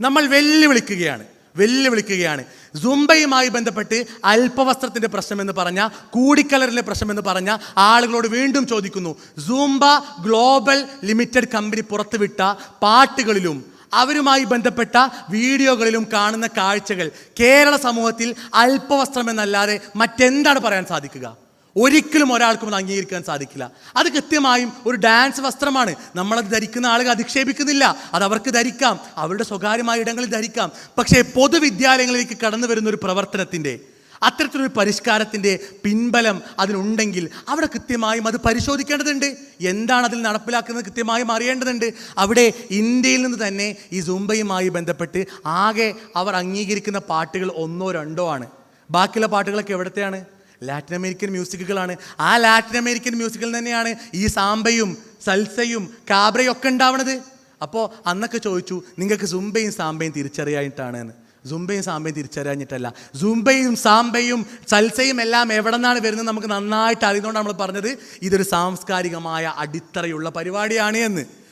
നമ്മൾ വെല്ലുവിളിക്കുകയാണ്. വെല്ലുവിളിക്കുകയാണ്. സുംബയുമായി ബന്ധപ്പെട്ട് അല്പവസ്ത്രത്തിന്റെ പ്രശ്നം എന്ന് പറഞ്ഞ കൂടിക്കലറിലെ പ്രശ്നം എന്ന് പറഞ്ഞ ആളുകളോട് വീണ്ടും ചോദിക്കുന്നു. സൂംബ ഗ്ലോബൽ ലിമിറ്റഡ് കമ്പനി പുറത്തുവിട്ട പാട്ടുകളിലും അവരുമായി ബന്ധപ്പെട്ട വീഡിയോകളിലും കാണുന്ന കാഴ്ചകൾ കേരള സമൂഹത്തിൽ അല്പവസ്ത്രമെന്നല്ലാതെ മറ്റെന്താണ് പറയാൻ സാധിക്കുക? ഒരിക്കലും ഒരാൾക്കും അത് അംഗീകരിക്കാൻ സാധിക്കില്ല. അത് കൃത്യമായും ഒരു ഡാൻസ് വസ്ത്രമാണ്. നമ്മളത് ധരിക്കുന്ന ആളുകൾ അധിക്ഷേപിക്കുന്നില്ല. അത് അവർക്ക് ധരിക്കാം. അവരുടെ സ്വകാര്യമായ ഇടങ്ങളിൽ ധരിക്കാം. പക്ഷേ പൊതുവിദ്യാലയങ്ങളിലേക്ക് കടന്നു വരുന്ന ഒരു പ്രവർത്തനത്തിന്റെ അത്തരത്തിലൊരു പരിഷ്കാരത്തിന്റെ പിൻബലം അതിനുണ്ടെങ്കിൽ അവിടെ കൃത്യമായും അത് പരിശോധിക്കേണ്ടതുണ്ട്. എന്താണ് അതിൽ നടപ്പിലാക്കുന്നത് കൃത്യമായും അറിയേണ്ടതുണ്ട്. അവിടെ ഇന്ത്യയിൽ നിന്ന് തന്നെ ഈ സുംബയുമായി ബന്ധപ്പെട്ട് ആകെ അവർ അംഗീകരിക്കുന്ന പാട്ടുകൾ ഒന്നോ രണ്ടോ ആണ്. ബാക്കിയുള്ള പാട്ടുകളൊക്കെ എവിടത്തെയാണ്? ലാറ്റിൻ അമേരിക്കൻ മ്യൂസിക്കുകളാണ് ആ ലാറ്റിൻ അമേരിക്കൻ മ്യൂസിക്കിൽ തന്നെയാണ് ഈ സാമ്പയും സൽസയും കാബ്രയും ഒക്കെ ഉണ്ടാവണത്. അപ്പോൾ അന്നൊക്കെ ചോദിച്ചു നിങ്ങൾക്ക് സുംബയും സാമ്പയും തിരിച്ചറിയായിട്ടാണ് എന്ന് സുംബയും സാമ്പയും തിരിച്ചറിയാഞ്ഞിട്ടല്ല. സുംബയും സാമ്പയും സൽസയും എല്ലാം എവിടെ നിന്നാണ് വരുന്നത് നമുക്ക് നന്നായിട്ട് അറിയുന്നതുകൊണ്ട് നമ്മൾ പറഞ്ഞത്. ഇതൊരു സാംസ്കാരികമായ അടിത്തറയുള്ള പരിപാടിയാണ് എന്ന്.